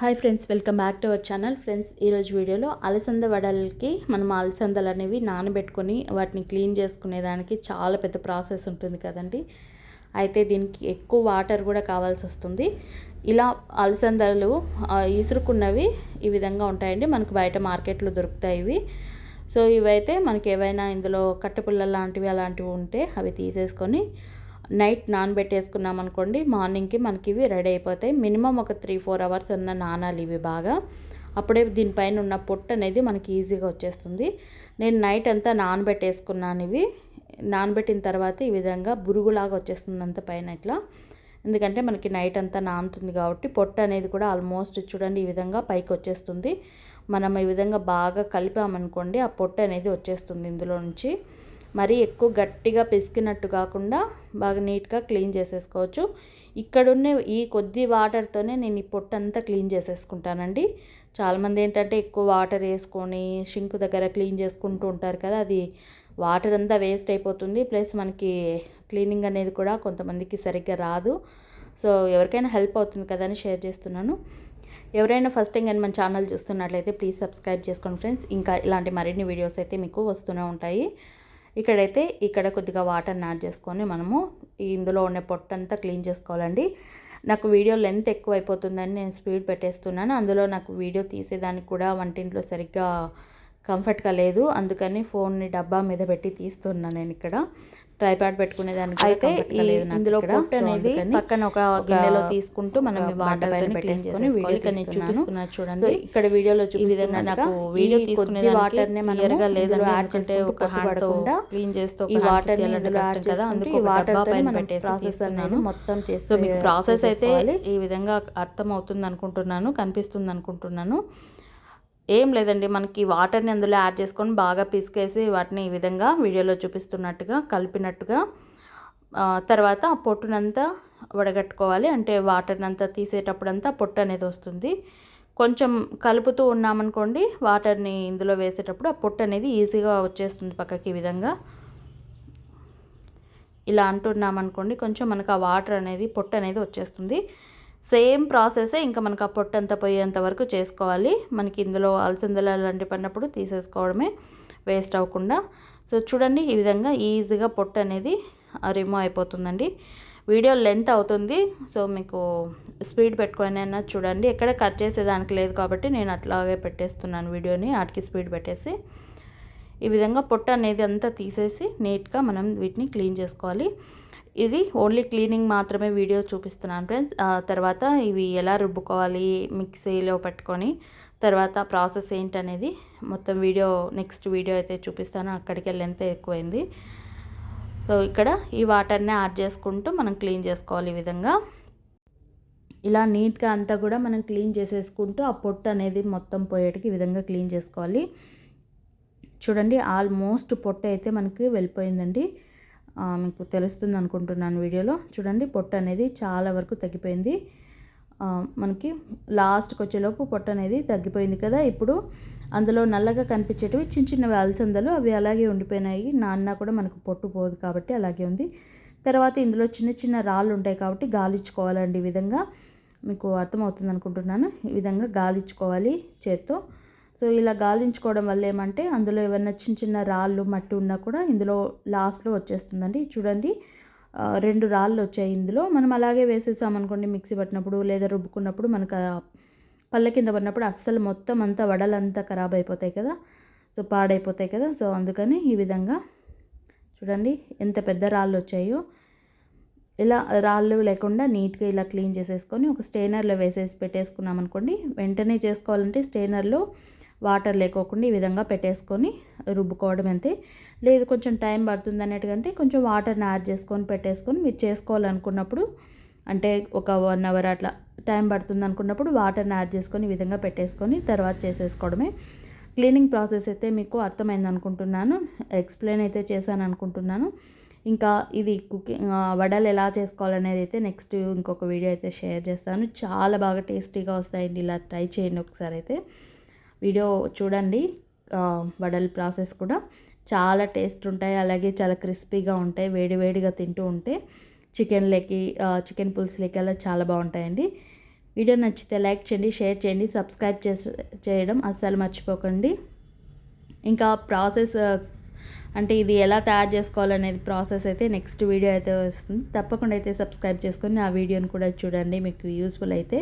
Hi friends welcome back to our channel. Friends ఈరోజు వీడియోలో అలసంద వడలకి మనం అలసందలు అనేవి నానబెట్టుకొని వాటిని క్లీన్ చేసుకునేదానికి చాలా పెద్ద ప్రాసెస్ ఉంటుంది కదండి. అయితే దీనికి ఎక్కువ వాటర్ కూడా కావాల్సి వస్తుంది. ఇలా అలసందలు ఇసురుకున్నవి ఈ విధంగా ఉంటాయండి. మనకు బయట మార్కెట్లో దొరుకుతాయి ఇవి. సో ఇవైతే మనకి ఏవైనా ఇందులో కట్టెపుల్ల లాంటివి అలాంటివి ఉంటే అవి తీసేసుకొని నైట్ నానబెట్టేసుకున్నాం అనుకోండి మార్నింగ్కి మనకి ఇవి రెడీ అయిపోతాయి. మినిమం ఒక త్రీ ఫోర్ అవర్స్ ఉన్న నానాలి ఇవి బాగా. అప్పుడే దీనిపైన ఉన్న పొట్టు అనేది మనకి ఈజీగా వచ్చేస్తుంది. నేను నైట్ అంతా నానబెట్టేసుకున్నాను ఇవి. నానబెట్టిన తర్వాత ఈ విధంగా బురుగులాగా వచ్చేస్తుంది అంత పైన ఇట్లా. ఎందుకంటే మనకి నైట్ అంతా నానుతుంది కాబట్టి పొట్టు అనేది కూడా ఆల్మోస్ట్ చూడండి ఈ విధంగా పైకి వచ్చేస్తుంది. మనం ఈ విధంగా బాగా కలిపామనుకోండి ఆ పొట్టు అనేది వచ్చేస్తుంది ఇందులో నుంచి. మరీ ఎక్కువ గట్టిగా పిసికినట్టు కాకుండా బాగా నీట్గా క్లీన్ చేసేసుకోవచ్చు. ఇక్కడున్న ఈ కొద్ది వాటర్తోనే నేను ఈ పొట్టు అంతా క్లీన్ చేసేసుకుంటానండి. చాలామంది ఏంటంటే ఎక్కువ వాటర్ వేసుకొని షింక్ దగ్గర క్లీన్ చేసుకుంటూ ఉంటారు కదా అది వాటర్ అంతా వేస్ట్ అయిపోతుంది. ప్లస్ మనకి క్లీనింగ్ అనేది కూడా కొంతమందికి సరిగ్గా రాదు. సో ఎవరికైనా హెల్ప్ అవుతుంది కదా అని షేర్ చేస్తున్నాను. ఎవరైనా ఫస్ట్ టైం కానీ మన ఛానల్ చూస్తున్నట్లయితే ప్లీజ్ సబ్స్క్రైబ్ చేసుకోండి ఫ్రెండ్స్. ఇంకా ఇలాంటి మరిన్ని వీడియోస్ అయితే మీకు వస్తూనే ఉంటాయి. ఇక్కడైతే ఇక్కడ కొద్దిగా వాటర్ని యాడ్ చేసుకొని మనము ఇందులో ఉన్న పొట్టంతా క్లీన్ చేసుకోవాలండి. నాకు వీడియో లెంత్ ఎక్కువ అయిపోతుందని నేను స్పీడ్ పెట్టేస్తున్నాను. అందులో నాకు వీడియో తీసేదానికి కూడా వంటింట్లో సరిగ్గా కంఫర్ట్గా లేదు. అందుకని ఫోన్ని డబ్బా మీద పెట్టి తీస్తున్నాను నేను ఇక్కడ. ట్రైపాడ్ పెట్టుకునే దానికి అయితే ఇందులో. పొట్టు అనేది పక్కన ఒక గిన్నెలో తీసుకుంటూ మనం వాటర్ పైన పెట్టేసుకొని వీడియో ఇక్కడ నేను చూపిస్తున్నాను చూపిస్తున్నాను సో చూడండి. ఇక్కడ వీడియోలో ఈ విధంగా నాకు వీడియో తీసుకునే వాటర్నే మనం క్లియర్గా ఇందులో లేదని యాడ్ చేసుకుంటూ ఒక హ్యాండ్తో పట్టుబడకుండా క్లీన్ చేస్తూ ఈ వాటర్ కష్టం కదా అందుకు వాటర్ పైన మనం పెట్టేసి ప్రాసెస్. అనేది మొత్తం చేసి సో మీకు ప్రాసెస్ అయితే. ఈ విధంగా అర్థం అవుతుంది అనుకుంటున్నాను కనిపిస్తుంది అనుకుంటున్నాను ఏం లేదండి మనకి వాటర్ని అందులో యాడ్ చేసుకొని బాగా పిసికేసి వాటిని ఈ విధంగా వీడియోలో చూపిస్తున్నట్టుగా కలిపినట్టుగా తర్వాత ఆ పొట్టునంతా వడగట్టుకోవాలి. అంటే వాటర్ని అంతా తీసేటప్పుడంతా పొట్టు అనేది వస్తుంది. కొంచెం కలుపుతూ ఉన్నామనుకోండి వాటర్ని ఇందులో వేసేటప్పుడు ఆ పొట్టు అనేది ఈజీగా వచ్చేస్తుంది పక్కకి ఈ విధంగా. ఇలా అంటున్నామనుకోండి కొంచెం మనకు ఆ వాటర్ అనేది పొట్టు అనేది వచ్చేస్తుంది. సేమ్ ప్రాసెసే ఇంకా మనకు ఆ పొట్టు అంతా పోయేంత వరకు చేసుకోవాలి. మనకి ఇందులో అలసందలు అలాంటి పడినప్పుడు తీసేసుకోవడమే వేస్ట్ అవ్వకుండా. సో చూడండి ఈ విధంగా ఈజీగా పొట్టు అనేది రిమూవ్ అయిపోతుందండి. వీడియో లెంత్ అవుతుంది. సో మీకు స్పీడ్ పెట్టుకొని అయినా చూడండి. ఎక్కడ కట్ చేసేదానికి లేదు కాబట్టి నేను అట్లాగే పెట్టేస్తున్నాను వీడియోని వాటికి స్పీడ్ పెట్టేసి. ఈ విధంగా పొట్ట అనేది అంతా తీసేసి నీట్గా మనం వీటిని క్లీన్ చేసుకోవాలి. ఇది ఓన్లీ క్లీనింగ్ మాత్రమే వీడియో చూపిస్తున్నాను ఫ్రెండ్స్. ఆ తర్వాత ఇవి ఎలా రుబ్బుకోవాలి మిక్సీలో పెట్టుకొని తర్వాత ప్రాసెస్ ఏంటనేది మొత్తం వీడియో నెక్స్ట్ వీడియో అయితే చూపిస్తాను. అక్కడికి లెంత్ ఎక్కువైంది. సో ఇక్కడ ఈ వాటర్ని యాడ్ చేసుకుంటూ మనం క్లీన్ చేసుకోవాలి ఈ విధంగా. ఇలా నీట్గా అంతా కూడా మనం క్లీన్ చేసేసుకుంటూ ఆ పొట్టు అనేది మొత్తం పోయేటికి ఈ విధంగా క్లీన్ చేసుకోవాలి. చూడండి ఆల్మోస్ట్ పొట్ట అయితే మనకి వెళ్ళిపోయిందండి. మీకు తెలుస్తుంది అనుకుంటున్నాను వీడియోలో. చూడండి పొట్టు అనేది చాలా వరకు తగ్గిపోయింది. మనకి లాస్ట్కి వచ్చేలోపు పొట్టు అనేది తగ్గిపోయింది కదా. ఇప్పుడు అందులో నల్లగా కనిపించేటివి చిన్న చిన్నవి అలసందలు అవి అలాగే ఉండిపోయినాయి. నాన్న కూడా మనకు పొట్టు పోదు కాబట్టి అలాగే ఉంది. తర్వాత ఇందులో చిన్న చిన్న రాళ్ళు ఉంటాయి కాబట్టి గాలిచ్చుకోవాలండి ఈ విధంగా. మీకు అర్థమవుతుంది అనుకుంటున్నాను. ఈ విధంగా గాలిచ్చుకోవాలి చేత్తో. సో ఇలా గాలించుకోవడం వల్ల ఏమంటే అందులో ఏమైనా చిన్న చిన్న రాళ్ళు మట్టి ఉన్నా కూడా ఇందులో లాస్ట్లో వచ్చేస్తుందండి. చూడండి రెండు రాళ్ళు వచ్చాయి ఇందులో. మనం అలాగే వేసేసామనుకోండి మిక్సీ పట్టినప్పుడు లేదా రుబ్బుకున్నప్పుడు మనకు పళ్ళ కింద పడినప్పుడు అస్సలు మొత్తం అంతా వడలంతా ఖరాబ్ అయిపోతాయి కదా. సో పాడైపోతాయి కదా. సో అందుకని ఈ విధంగా చూడండి ఎంత పెద్ద రాళ్ళు వచ్చాయో. ఇలా రాళ్ళు లేకుండా నీట్గా ఇలా క్లీన్ చేసేసుకొని ఒక స్టెయినర్లో వేసేసి పెట్టేసుకున్నాం అనుకోండి వెంటనే చేసుకోవాలంటే స్టెయినర్లో వాటర్ లేకోకుండా ఈ విధంగా పెట్టేసుకొని రుబ్బుకోవడం అంతే. లేదు కొంచెం టైం పడుతుంది అన్నట్టుకంటే కొంచెం వాటర్ని యాడ్ చేసుకొని పెట్టేసుకొని మీరు చేసుకోవాలనుకున్నప్పుడు అంటే ఒక వన్ అవర్ అట్లా టైం పడుతుంది అనుకున్నప్పుడు వాటర్ని యాడ్ చేసుకొని ఈ విధంగా పెట్టేసుకొని తర్వాత చేసేసుకోవడమే. క్లీనింగ్ ప్రాసెస్ అయితే మీకు అర్థమైంది అనుకుంటున్నాను ఎక్స్ప్లెయిన్ అయితే చేశాను అనుకుంటున్నాను. ఇంకా ఇది కుకింగ్ వడలు ఎలా చేసుకోవాలనేది అయితే నెక్స్ట్ ఇంకొక వీడియో అయితే షేర్ చేస్తాను. చాలా బాగా టేస్టీగా వస్తాయండి ఇలా ట్రై చేయండి ఒకసారి అయితే. వీడియో చూడండి. వడల్ వడల ప్రాసెస్ కూడా చాలా టేస్ట్ ఉంటాయి. అలాగే చాలా క్రిస్పీగా ఉంటాయి. వేడివేడిగా తింటూ ఉంటే చికెన్లోకి చికెన్ పులుసులోకి అలా చాలా బాగుంటాయండి. వీడియో నచ్చితే లైక్ చేయండి షేర్ చేయండి సబ్స్క్రైబ్ చేసి చేయడం అస్సలు మర్చిపోకండి. ఇంకా ప్రాసెస్ అంటే ఇది ఎలా తయారు చేసుకోవాలనేది ప్రాసెస్ అయితే నెక్స్ట్ వీడియో అయితే వస్తుంది. తప్పకుండా అయితే సబ్స్క్రైబ్ చేసుకొని ఆ వీడియోని కూడా చూడండి. మీకు యూస్ఫుల్ అయితే